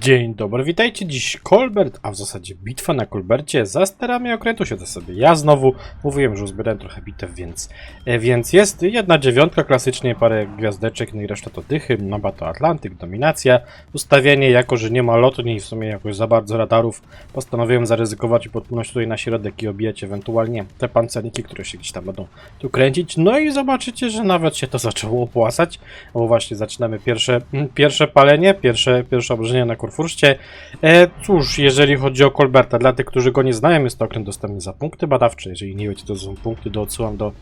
Dzień dobry, witajcie. Dziś Kolbert, a w zasadzie bitwa na Kolbercie za sterami okrętu siedzę sobie. Ja znowu mówiłem, że uzbierałem trochę bitew, więc, e, więc jest jedna dziewiątka, klasycznie parę gwiazdeczek, no i reszta to dychy, mapa to Atlantyk, dominacja. Ustawienie, jako że nie ma lotni i w sumie jakoś za bardzo radarów, postanowiłem zaryzykować i podpłynąć tutaj na środek i obijać ewentualnie te pancerniki, które się gdzieś tam będą tu kręcić. No i zobaczycie, że nawet się to zaczęło opłacać, bo właśnie zaczynamy pierwsze, pierwsze palenie, pierwsze, pierwsze obrażenia na Kurfurszcie. E, cóż, jeżeli chodzi o Kolberta, dla tych, którzy go nie znają, jest to okręt dostępny za punkty badawcze. Jeżeli nie wiecie, to są punkty, to odsyłam do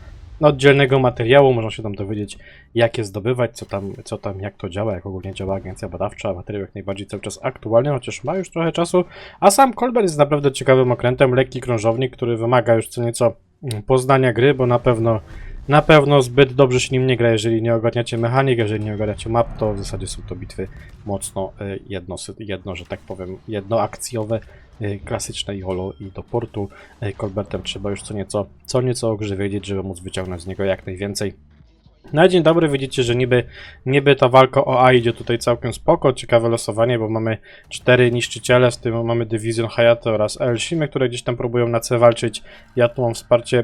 oddzielnego materiału, można się tam dowiedzieć, jak je zdobywać, co tam, co tam, jak to działa, jak ogólnie działa agencja badawcza, materiał jak najbardziej cały czas aktualny, chociaż ma już trochę czasu, a sam Kolbert jest naprawdę ciekawym okrętem, lekki krążownik, który wymaga już co nieco poznania gry, bo na pewno na pewno zbyt dobrze się nim nie gra, jeżeli nie ogarniacie mechanik, jeżeli nie ogarniacie map, to w zasadzie są to bitwy mocno e, jedno, jedno że tak powiem, jednoakcjowe, e, klasyczne YOLO i do portu. E, Colbertem trzeba już co nieco, co nieco o wiedzieć, żeby móc wyciągnąć z niego jak najwięcej. Na dzień dobry widzicie, że niby, niby ta walka o A idzie tutaj całkiem spoko, ciekawe losowanie, bo mamy cztery niszczyciele, z tym mamy Division Hayato oraz Elshimy, które gdzieś tam próbują na C walczyć. Ja tu mam wsparcie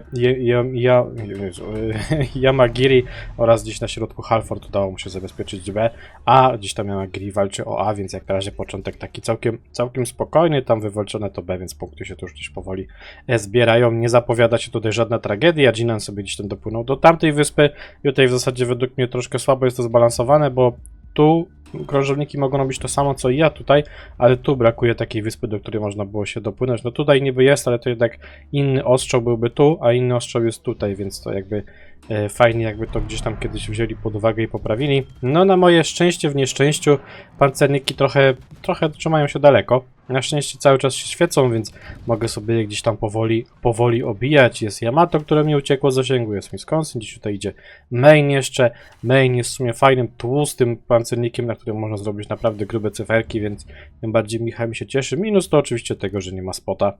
Yamagiri oraz gdzieś na środku Halford udało mu się zabezpieczyć B, a gdzieś tam Yamagiri walczy o A, więc jak na razie początek taki całkiem, całkiem spokojny, tam wywalczone to B, więc punkty się tu już gdzieś powoli e, zbierają. Nie zapowiada się tutaj żadna tragedia, Jinan sobie gdzieś tam dopłynął do tamtej wyspy. I tutaj w zasadzie według mnie troszkę słabo jest to zbalansowane, bo tu krążowniki mogą robić to samo co i ja tutaj, ale tu brakuje takiej wyspy, do której można było się dopłynąć. No tutaj niby jest, ale to jednak inny ostrzał byłby tu, a inny ostrzał jest tutaj, więc to jakby e, fajnie jakby to gdzieś tam kiedyś wzięli pod uwagę i poprawili. No na moje szczęście w nieszczęściu pancerniki trochę, trochę trzymają się daleko. Na szczęście cały czas się świecą, więc mogę sobie je gdzieś tam powoli, powoli obijać. Jest Yamato, które mi uciekło z zasięgu, jest Wisconsin, gdzieś tutaj idzie Main jeszcze. Main jest w sumie fajnym, tłustym pancernikiem, na którym można zrobić naprawdę grube cyferki, więc tym bardziej Michał mi się cieszy. Minus to oczywiście tego, że nie ma spota.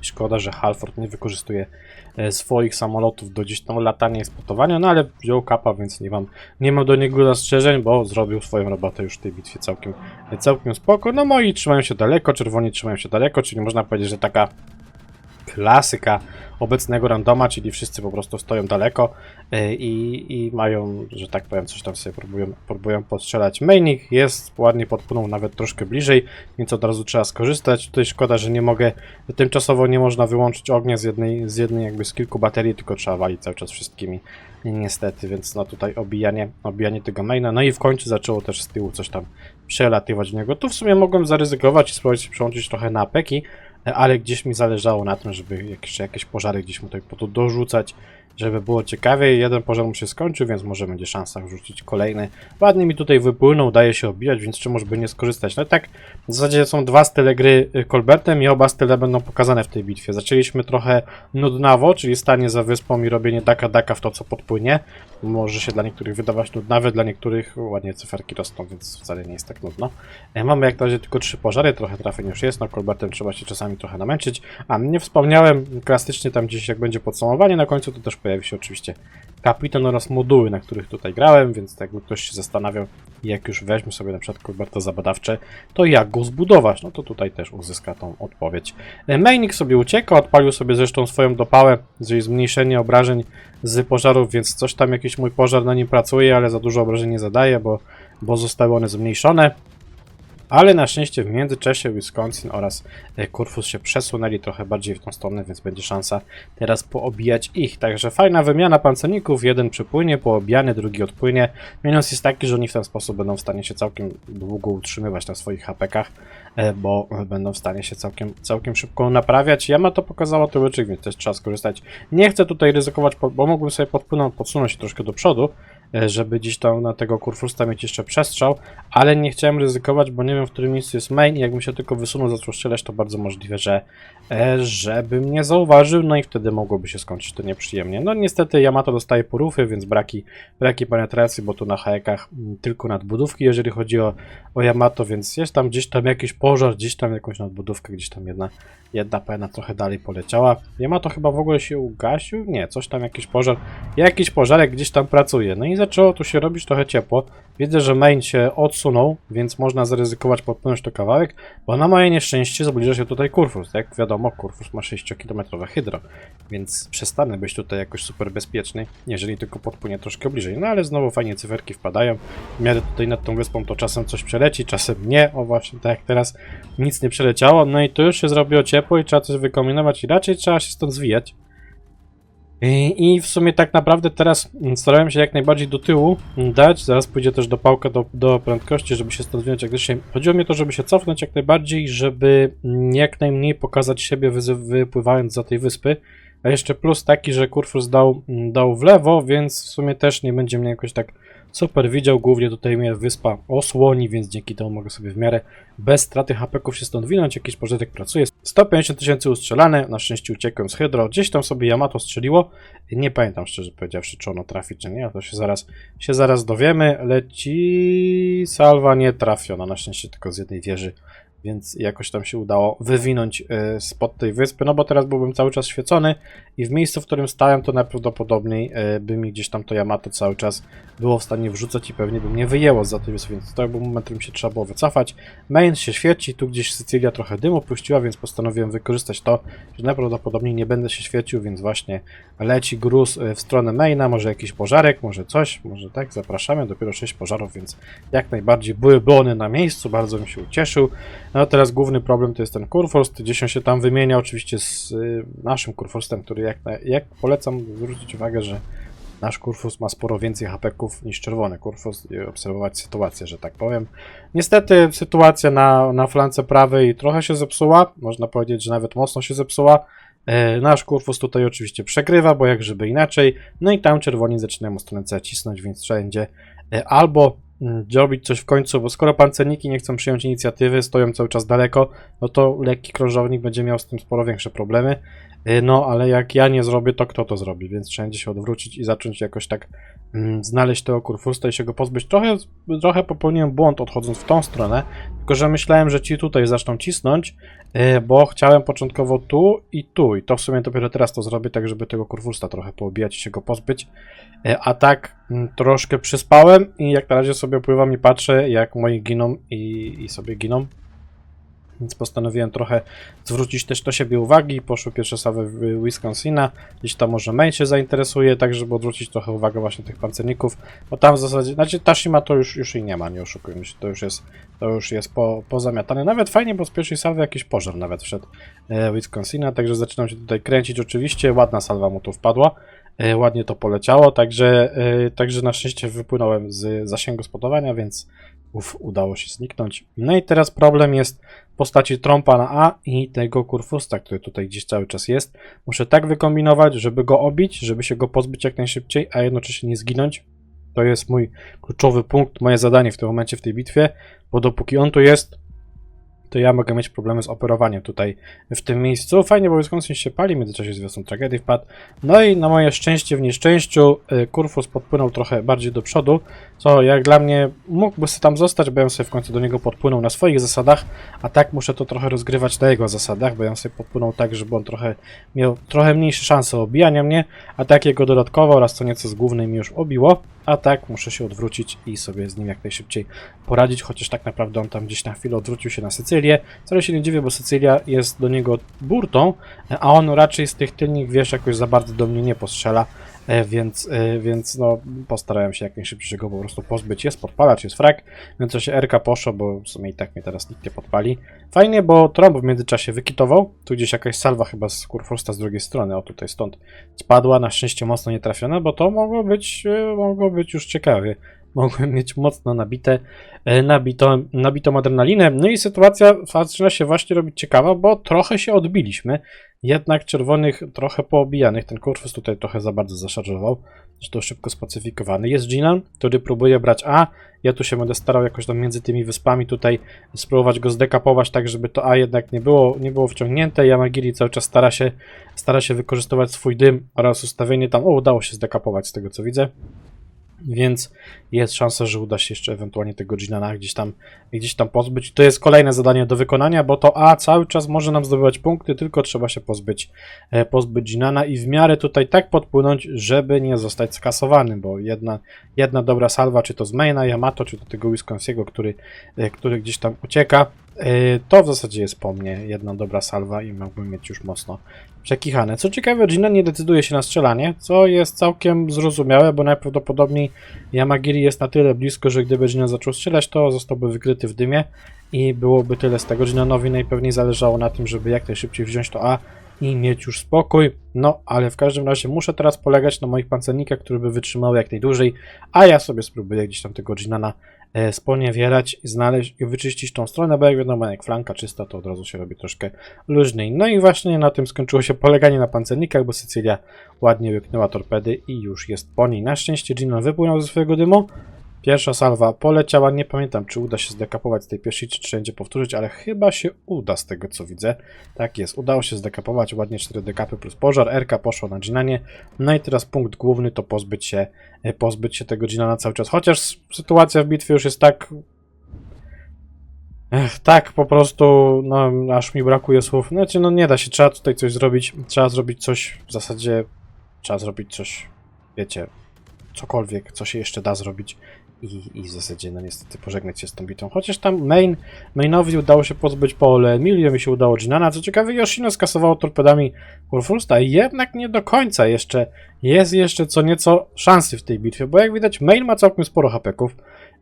Szkoda, że Halford nie wykorzystuje e, swoich samolotów do gdzieś tam latania i spotowania, no ale wziął kapa, więc nie mam, nie mam do niego zastrzeżeń, bo zrobił swoją robotę już w tej bitwie całkiem, całkiem spoko. No moi trzymają się daleko, czerwoni trzymają się daleko, czyli można powiedzieć, że taka klasyka obecnego randoma, czyli wszyscy po prostu stoją daleko e, i, i mają, że tak powiem, coś tam sobie próbują, próbują podstrzelać. Mainik jest, ładnie podpłynął nawet troszkę bliżej, więc od razu trzeba skorzystać. Tutaj szkoda, że nie mogę, tymczasowo nie można wyłączyć ognia z jednej, z jednej jakby z kilku baterii, tylko trzeba walić cały czas wszystkimi. Niestety, więc no tutaj obijanie, obijanie tego maina. No i w końcu zaczęło też z tyłu coś tam przelatywać w niego. Tu w sumie mogłem zaryzykować i spróbować się przełączyć trochę na apeki, ale gdzieś mi zależało na tym, żeby jakieś, pożary gdzieś mu tutaj po to dorzucać, żeby było ciekawiej. Jeden pożar mu się skończył, więc może będzie szansa wrzucić kolejny. Ładnie mi tutaj wypłynął, daje się obijać, więc czemu by nie skorzystać. No tak, w zasadzie są dwa style gry y, Colbertem i oba style będą pokazane w tej bitwie. Zaczęliśmy trochę nudnawo, czyli stanie za wyspą i robienie daka daka w to, co podpłynie. Może się dla niektórych wydawać nudnawe, dla niektórych ładnie cyferki rosną, więc wcale nie jest tak nudno. E, Mamy jak na razie tylko trzy pożary, trochę trafień już jest, no Colbertem trzeba się czasami trochę namęczyć. A nie wspomniałem, klasycznie tam gdzieś jak będzie podsumowanie na końcu, to też pojawi się oczywiście kapitan oraz moduły, na których tutaj grałem, więc jakby ktoś się zastanawiał, jak już weźmie sobie na przykład Colberta zabadawcze, to jak go zbudować? No to tutaj też uzyska tą odpowiedź. E, Mainik sobie ucieka, odpalił sobie zresztą swoją dopałę, czyli zmniejszenie obrażeń z pożarów, więc coś tam jakiś mój pożar na nim pracuje, ale za dużo obrażeń nie zadaje, bo, bo zostały one zmniejszone. Ale na szczęście w międzyczasie Wisconsin oraz e, Kurfus się przesunęli trochę bardziej w tą stronę, więc będzie szansa teraz poobijać ich. Także fajna wymiana pancerników, jeden przypłynie, poobijany, drugi odpłynie. Minus jest taki, że oni w ten sposób będą w stanie się całkiem długo utrzymywać na swoich hapekach, e, bo będą w stanie się całkiem, całkiem szybko naprawiać. Yama to pokazała tyłeczek, więc też trzeba skorzystać. Nie chcę tutaj ryzykować, bo mógłbym sobie podpłynąć, podsunąć się troszkę do przodu, e, żeby gdzieś tam na tego Kurfusta mieć jeszcze przestrzał, ale nie chciałem ryzykować, bo nie wiem w którym miejscu jest main i jakbym się tylko wysunął, zaczął to bardzo możliwe, że e, żebym nie zauważył, no i wtedy mogłoby się skończyć to nieprzyjemnie. No niestety Yamato dostaje porufy, więc braki, braki penetracji, bo tu na hajekach mm, tylko nadbudówki, jeżeli chodzi o, o Yamato, więc jest tam gdzieś tam jakiś pożar, gdzieś tam jakąś nadbudówkę, gdzieś tam jedna, jedna pena trochę dalej poleciała. Yamato chyba w ogóle się ugasił? Nie, coś tam jakiś pożar, jakiś pożarek gdzieś tam pracuje. No i zaczęło tu się robić trochę ciepło. Widzę, że main się odsunął, więc można zaryzykować podpłynąć to kawałek, bo na moje nieszczęście zbliża się tutaj Kurfus. Jak wiadomo, Kurfus ma 6-kilometrowe hydro, więc przestanę być tutaj jakoś super bezpieczny, jeżeli tylko podpłynie troszkę bliżej. No ale znowu fajnie cyferki wpadają. W miarę tutaj nad tą wyspą to czasem coś przeleci, czasem nie. O właśnie, tak jak teraz nic nie przeleciało. No i tu już się zrobiło ciepło i trzeba coś wykombinować i raczej trzeba się stąd zwijać. I, w sumie tak naprawdę teraz starałem się jak najbardziej do tyłu dać. Zaraz pójdzie też do pałka do, do prędkości, żeby się stąd jak najszybciej. Chodziło mi o to, żeby się cofnąć jak najbardziej, żeby jak najmniej pokazać siebie wypływając za tej wyspy. A jeszcze plus taki, że Kurfus dał, dał w lewo, więc w sumie też nie będzie mnie jakoś tak super widział. Głównie tutaj mnie wyspa osłoni, więc dzięki temu mogę sobie w miarę bez straty hapeków się stąd winąć. Jakiś pożytek pracuje. 150 tysięcy ustrzelane, na szczęście uciekłem z Hydro. Gdzieś tam sobie Yamato strzeliło. Nie pamiętam szczerze powiedziawszy, czy ono trafi, czy nie, to się zaraz, się zaraz dowiemy. Leci salwa nie trafiona, na szczęście tylko z jednej wieży, więc jakoś tam się udało wywinąć y, spod tej wyspy, no bo teraz byłbym cały czas świecony i w miejscu, w którym stałem, to najprawdopodobniej y, by mi gdzieś tam to Yamato cały czas było w stanie wrzucać i pewnie by mnie wyjęło za tej wyspy, więc to był moment, w którym się trzeba było wycofać. Main się świeci, tu gdzieś Sycylia trochę dymu puściła, więc postanowiłem wykorzystać to, że najprawdopodobniej nie będę się świecił, więc właśnie leci gruz y, w stronę maina, może jakiś pożarek, może coś, może tak, zapraszamy, dopiero 6 pożarów, więc jak najbardziej były bony na miejscu, bardzo bym się ucieszył. No teraz główny problem to jest ten Kurforst, gdzieś on się tam wymienia oczywiście z y, naszym Kurforstem, który jak, jak polecam zwrócić uwagę, że nasz Kurfus ma sporo więcej hapeków niż czerwony Kurfus i obserwować sytuację, że tak powiem. Niestety sytuacja na, na flance prawej trochę się zepsuła, można powiedzieć, że nawet mocno się zepsuła. E, Nasz Kurfus tutaj oczywiście przegrywa, bo jak żeby inaczej. No i tam czerwoni zaczynają stronę C cisnąć, więc trzeba będzie e, albo zrobić coś w końcu, bo skoro pancerniki nie chcą przyjąć inicjatywy, stoją cały czas daleko, no to lekki krążownik będzie miał z tym sporo większe problemy. E, No, ale jak ja nie zrobię, to kto to zrobi? Więc trzeba się odwrócić i zacząć jakoś tak mm, znaleźć tego kurfusta i się go pozbyć. Trochę, trochę popełniłem błąd odchodząc w tą stronę, tylko że myślałem, że ci tutaj zaczną cisnąć, e, bo chciałem początkowo tu i tu. I to w sumie dopiero teraz to zrobię, tak żeby tego kurfusta trochę poobijać i się go pozbyć. E, A tak mm, troszkę przyspałem i jak na razie sobie pływam i patrzę, jak moi giną i, i sobie giną. Więc postanowiłem trochę zwrócić też do siebie uwagi. Poszły pierwsze salwy w Wisconsina. Gdzieś tam może main się zainteresuje, tak żeby odwrócić trochę uwagę właśnie tych pancerników. Bo tam w zasadzie, znaczy Tashima to już, już i nie ma, nie oszukujmy się. To już jest, to już jest po, pozamiatane. Nawet fajnie, bo z pierwszej salwy jakiś pożar nawet wszedł e, Wisconsina. Także zaczynam się tutaj kręcić oczywiście. Ładna salwa mu tu wpadła. E, ładnie to poleciało, także, e, także na szczęście wypłynąłem z zasięgu spotowania, więc uf, udało się zniknąć. No i teraz problem jest w postaci trąpa na A i tego kurfusta, który tutaj gdzieś cały czas jest. Muszę tak wykombinować, żeby go obić, żeby się go pozbyć jak najszybciej, a jednocześnie nie zginąć. To jest mój kluczowy punkt, moje zadanie w tym momencie w tej bitwie, bo dopóki on tu jest, to ja mogę mieć problemy z operowaniem tutaj w tym miejscu. Fajnie, bo Wisconsin się pali, w międzyczasie z wiosną tragedii wpadł. No i na moje szczęście w nieszczęściu y, Kurfus podpłynął trochę bardziej do przodu, co jak dla mnie mógłby sobie tam zostać, bo ja sobie w końcu do niego podpłynął na swoich zasadach, a tak muszę to trochę rozgrywać na jego zasadach, bo ja sobie podpłynął tak, żeby on trochę miał trochę mniejsze szanse obijania mnie, a tak jego dodatkowo oraz co nieco z głównej mi już obiło, a tak muszę się odwrócić i sobie z nim jak najszybciej poradzić, chociaż tak naprawdę on tam gdzieś na chwilę odwrócił się na Sycylię. Wcale się nie dziwię, bo Sycylia jest do niego burtą, a on raczej z tych tylnych wież jakoś za bardzo do mnie nie postrzela, e, więc, e, więc no postarałem się jak najszybciej go po prostu pozbyć. Jest podpalacz, jest frak, więc to się RK poszło, bo w sumie i tak mnie teraz nikt nie podpali. Fajnie, bo trąb w międzyczasie wykitował, tu gdzieś jakaś salwa chyba z Kurforsta z drugiej strony, o tutaj stąd spadła, na szczęście mocno nie trafiona, bo to mogło być, e, mogło być już ciekawie. Mogłem mieć mocno nabite, e, nabito, nabitą adrenalinę. No i sytuacja zaczyna się właśnie robić ciekawa, bo trochę się odbiliśmy. Jednak czerwonych trochę poobijanych. Ten Kurfus tutaj trochę za bardzo zaszarżował. Zresztą szybko spacyfikowany. Jest Jinan, który próbuje brać A. Ja tu się będę starał jakoś tam między tymi wyspami tutaj spróbować go zdekapować, tak żeby to A jednak nie było, nie było wciągnięte. Yamagiri cały czas stara się, stara się wykorzystywać swój dym oraz ustawienie tam. O, udało się zdekapować z tego co widzę. Więc jest szansa, że uda się jeszcze ewentualnie tego Ginana gdzieś tam, gdzieś tam pozbyć. To jest kolejne zadanie do wykonania, bo to A cały czas może nam zdobywać punkty, tylko trzeba się pozbyć, e, pozbyć Ginana i w miarę tutaj tak podpłynąć, żeby nie zostać skasowanym, bo jedna, jedna dobra salwa, czy to z maina Yamato, czy do tego Wisconsiego, który, e, który gdzieś tam ucieka, to w zasadzie jest po mnie jedna dobra salwa i mógłbym mieć już mocno przekichane. Co ciekawe, Jinan nie decyduje się na strzelanie, co jest całkiem zrozumiałe, bo najprawdopodobniej Yamagiri jest na tyle blisko, że gdyby Jinan zaczął strzelać, to zostałby wykryty w dymie i byłoby tyle z tego. Jinanowi najpewniej zależało na tym, żeby jak najszybciej wziąć to A i mieć już spokój. No, ale w każdym razie muszę teraz polegać na moich pancernikach, które by wytrzymały jak najdłużej, a ja sobie spróbuję gdzieś tam tego Jinana e, sponiewierać i znaleźć i wyczyścić tą stronę, bo jak wiadomo, jak flanka czysta, to od razu się robi troszkę luźniej. No i właśnie na tym skończyło się poleganie na pancernikach, bo Sycylia ładnie wyknęła torpedy i już jest po niej. Na szczęście Jinan wypłynął ze swojego dymu. Pierwsza salwa poleciała, nie pamiętam czy uda się zdekapować z tej pierwszej, czy wszędzie powtórzyć, ale chyba się uda z tego co widzę. Tak jest, udało się zdekapować, ładnie 4 dekapy plus pożar, RK poszło na Ginanie. No i teraz punkt główny to pozbyć się, e, pozbyć się tego Ginana cały czas, chociaż sytuacja w bitwie już jest tak... Ech, tak, po prostu, no, aż mi brakuje słów. Znaczy, no nie da się, trzeba tutaj coś zrobić, trzeba zrobić coś, w zasadzie trzeba zrobić coś, wiecie, cokolwiek, co się jeszcze da zrobić i, i w zasadzie, no niestety, pożegnać się z tą bitwą. Chociaż tam main, mainowi udało się pozbyć pole Emilio, mi się udało Ginana. Co ciekawe, Yoshino skasowało torpedami Kurfürsta i jednak nie do końca jeszcze jest jeszcze co nieco szansy w tej bitwie, bo jak widać, main ma całkiem sporo hapeków.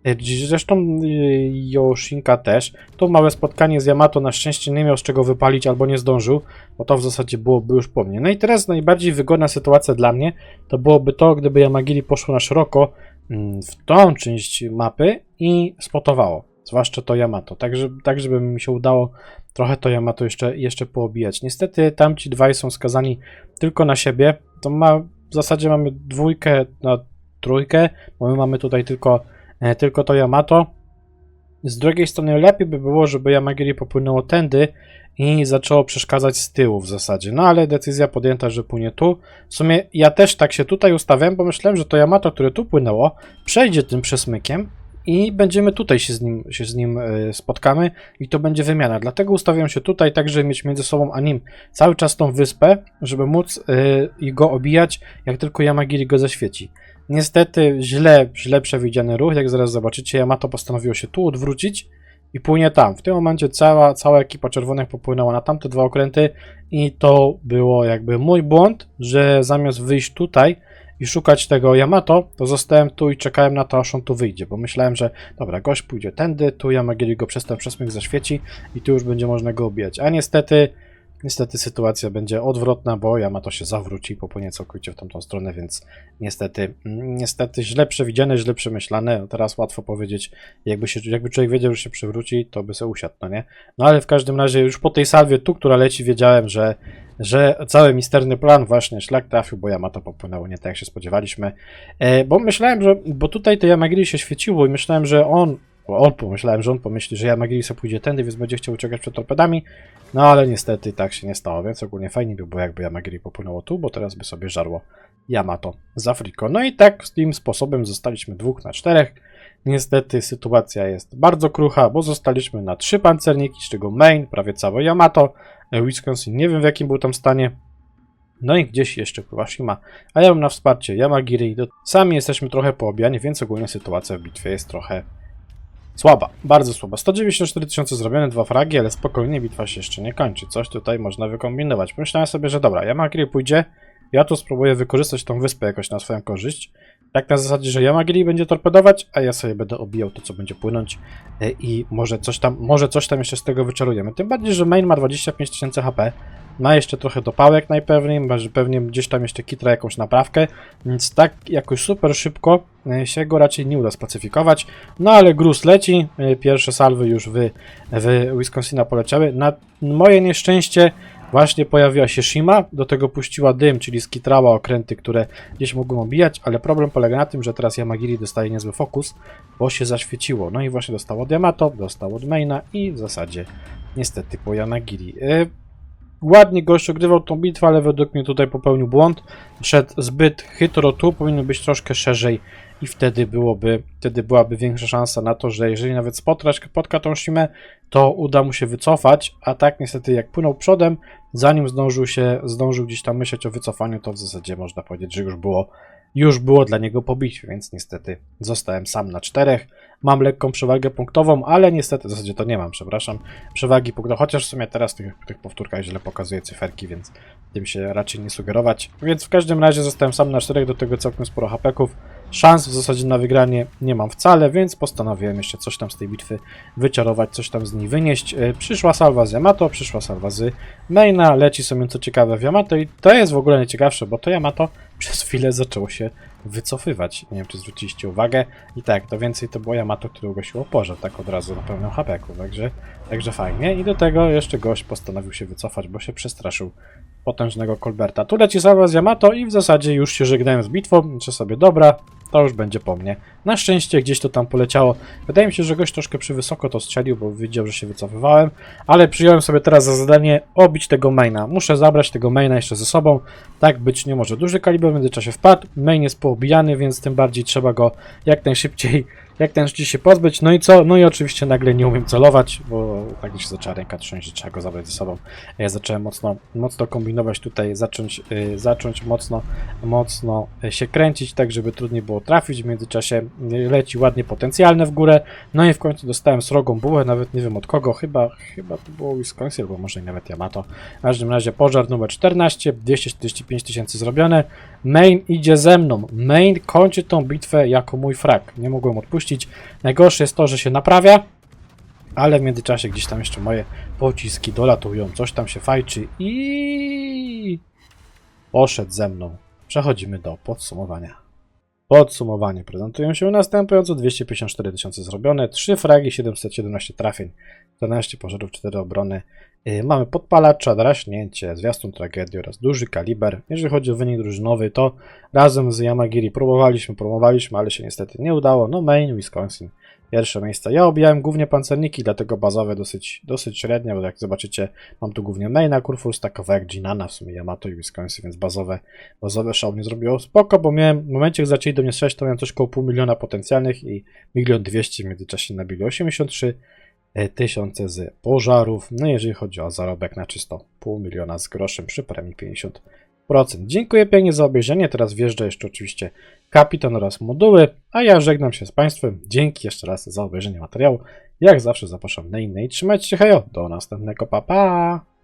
E, Zresztą y, Yoshinka też. To małe spotkanie z Yamato na szczęście nie miał z czego wypalić albo nie zdążył, bo to w zasadzie byłoby już po mnie. No i teraz najbardziej wygodna sytuacja dla mnie to byłoby to, gdyby Yamagiri poszło na szeroko mm, w tą część mapy i spotowało. Zwłaszcza to Yamato. Tak, żeby, tak żeby mi się udało trochę to Yamato jeszcze, jeszcze poobijać. Niestety tamci dwaj są skazani tylko na siebie. To ma, w zasadzie mamy dwójkę na trójkę, bo my mamy tutaj tylko tylko to Yamato. Z drugiej strony lepiej by było, żeby Yamagiri popłynęło tędy i zaczęło przeszkadzać z tyłu w zasadzie. No ale decyzja podjęta, że płynie tu. W sumie ja też tak się tutaj ustawiam, bo myślałem, że to Yamato, które tu płynęło, przejdzie tym przesmykiem i będziemy tutaj się z nim, się z nim e, spotkamy i to będzie wymiana. Dlatego ustawiam się tutaj, tak żeby mieć między sobą a nim cały czas tą wyspę, żeby móc e, i go obijać, jak tylko Yamagiri go zaświeci. Niestety źle, źle przewidziany ruch, jak zaraz zobaczycie, Yamato postanowiło się tu odwrócić i płynie tam. W tym momencie cała, cała ekipa czerwonych popłynęła na tamte dwa okręty i to było jakby mój błąd, że zamiast wyjść tutaj i szukać tego Yamato, to zostałem tu i czekałem na to, aż on tu wyjdzie, bo myślałem, że dobra, gość pójdzie tędy, tu Yamagiri go przez ten przesmyk zaświeci i tu już będzie można go obijać. A niestety Niestety sytuacja będzie odwrotna, bo Yamato się zawróci i popłynie całkowicie w tamtą stronę, więc niestety, niestety źle przewidziane, źle przemyślane. Teraz łatwo powiedzieć, jakby, się, jakby człowiek wiedział, że się przewróci, to by se usiadł, no nie? No ale w każdym razie już po tej salwie tu, która leci, wiedziałem, że, że cały misterny plan właśnie szlak trafił, bo Yamato popłynęło nie tak, jak się spodziewaliśmy. E, bo myślałem, że, bo tutaj to Yamagiri się świeciło i myślałem, że on bo on pomyślałem, że on pomyśli, że Yamagiri sobie pójdzie tędy, więc będzie chciał uciekać przed torpedami. No ale niestety tak się nie stało, więc ogólnie fajnie by było, jakby Yamagiri popłynęło tu, bo teraz by sobie żarło Yamato z Afriko. No i tak z tym sposobem zostaliśmy dwóch na czterech. Niestety sytuacja jest bardzo krucha, bo zostaliśmy na trzy pancerniki, z czego main, prawie całe Yamato. E, Wisconsin nie wiem w jakim był tam stanie. No i gdzieś jeszcze pływa Shima, a ja mam na wsparcie Yamagiri. Sami jesteśmy trochę poobijani, więc ogólnie sytuacja w bitwie jest trochę Słaba, bardzo słaba. 194 tysiące zrobione, dwa fragi, ale spokojnie, bitwa się jeszcze nie kończy. Coś tutaj można wykombinować. Pomyślałem sobie, że dobra, Yamagiri pójdzie, ja tu spróbuję wykorzystać tą wyspę jakoś na swoją korzyść. Tak na zasadzie, że Yamagiri będzie torpedować, a ja sobie będę obijał to, co będzie płynąć e, i może coś tam, może coś tam jeszcze z tego wyczarujemy. Tym bardziej, że main ma 25 tysięcy HP, ma jeszcze trochę dopałek najpewniej, ma że pewnie gdzieś tam jeszcze kitra jakąś naprawkę, więc tak jakoś super szybko e, się go raczej nie uda spacyfikować. No ale gruz leci, e, pierwsze salwy już w, w Wisconsina poleciały. Na moje nieszczęście właśnie pojawiła się Shima, do tego puściła dym, czyli skitrała okręty, które gdzieś mogą obijać, ale problem polega na tym, że teraz Yamagiri dostaje niezły fokus, bo się zaświeciło. No i właśnie dostał od Yamato, dostał od Maina i w zasadzie niestety po Yamagiri. Ładnie gość ogrywał tą bitwę, ale według mnie tutaj popełnił błąd. Szedł zbyt chytro tu, powinno być troszkę szerzej i wtedy byłoby, wtedy byłaby większa szansa na to, że jeżeli nawet spotka, spotka tą Shimę, to uda mu się wycofać, a tak niestety jak płynął przodem, zanim zdążył się, zdążył gdzieś tam myśleć o wycofaniu, to w zasadzie można powiedzieć, że już było, już było dla niego po bitwie, więc niestety zostałem sam na czterech. Mam lekką przewagę punktową, ale niestety, w zasadzie to nie mam, przepraszam, przewagi punktowej, chociaż w sumie teraz w tych, tych powtórkach źle pokazuję cyferki, więc tym się raczej nie sugerować. Więc w każdym razie zostałem sam na czterech, do tego całkiem sporo hapeków. Szans w zasadzie na wygranie nie mam wcale, więc postanowiłem jeszcze coś tam z tej bitwy wyczarować, coś tam z niej wynieść. E, Przyszła salwa z Yamato, przyszła salwa z Maina, leci sobie co ciekawe w Yamato i to jest w ogóle najciekawsze, bo to Yamato przez chwilę zaczęło się wycofywać. Nie wiem, czy zwróciliście uwagę. I tak, to więcej to było Yamato, które ugasiło pożar, tak od razu na pełnym hapeku, także, także fajnie. I do tego jeszcze gość postanowił się wycofać, bo się przestraszył potężnego Colberta. Tu leci salwa z Yamato i w zasadzie już się żegnałem z bitwą, myślę sobie, dobra, to już będzie po mnie. Na szczęście gdzieś to tam poleciało. Wydaje mi się, że gość troszkę przywysoko to strzelił, bo widział, że się wycofywałem, ale przyjąłem sobie teraz za zadanie obić tego maina. Muszę zabrać tego maina jeszcze ze sobą. Tak być nie może. Duży kaliber w międzyczasie wpadł, main jest poobijany, więc tym bardziej trzeba go jak najszybciej jak najszybciej się pozbyć. No i co? No i oczywiście nagle nie umiem celować, bo tak mi się zaczęła ręka trząść, że trzeba go zabrać ze sobą. Ja zacząłem mocno, mocno kombinować tutaj, zacząć, yy, zacząć mocno, mocno y, się kręcić, tak żeby trudniej było trafić. W międzyczasie y, leci ładnie potencjalne w górę. No i w końcu dostałem srogą bułę, nawet nie wiem od kogo, chyba, chyba to było Wisconsin, albo może nawet Yamato. W każdym razie pożar numer 14, 245 tysięcy zrobione. Main idzie ze mną. Main kończy tą bitwę jako mój frak. Nie mogłem odpuścić. Najgorsze jest to, że się naprawia, ale w międzyczasie gdzieś tam jeszcze moje pociski dolatują, coś tam się fajczy i poszedł ze mną. Przechodzimy do podsumowania. Podsumowanie prezentują się następująco 254 tysiące zrobione, 3 fragi, 717 trafień, 14 pożarów, 4 obrony. Yy, Mamy podpalacza, draśnięcie, zwiastun tragedii oraz duży kaliber. Jeżeli chodzi o wynik drużynowy, to razem z Yamagiri próbowaliśmy, próbowaliśmy, ale się niestety nie udało. No main, Wisconsin, pierwsze miejsce. Ja obijałem głównie pancerniki, dlatego bazowe dosyć, dosyć średnie, bo jak zobaczycie, mam tu głównie maina, Kurfurs, takowek, Ginana, w sumie Yamato i Wisconsin, więc bazowe, bazowe show nie zrobiło spoko, bo miałem, w momencie jak zaczęli do mnie strzelać, to miałem coś koło pół miliona potencjalnych i milion dwieście w międzyczasie nabili 83 tysiące z pożarów. No jeżeli chodzi o zarobek na czysto pół miliona z groszem przy premii 50%. Dziękuję pięknie za obejrzenie. Teraz wjeżdża jeszcze oczywiście kapitan oraz moduły, a ja żegnam się z Państwem. Dzięki jeszcze raz za obejrzenie materiału. Jak zawsze zapraszam na inne i trzymajcie się hejo. Do następnego, pa pa!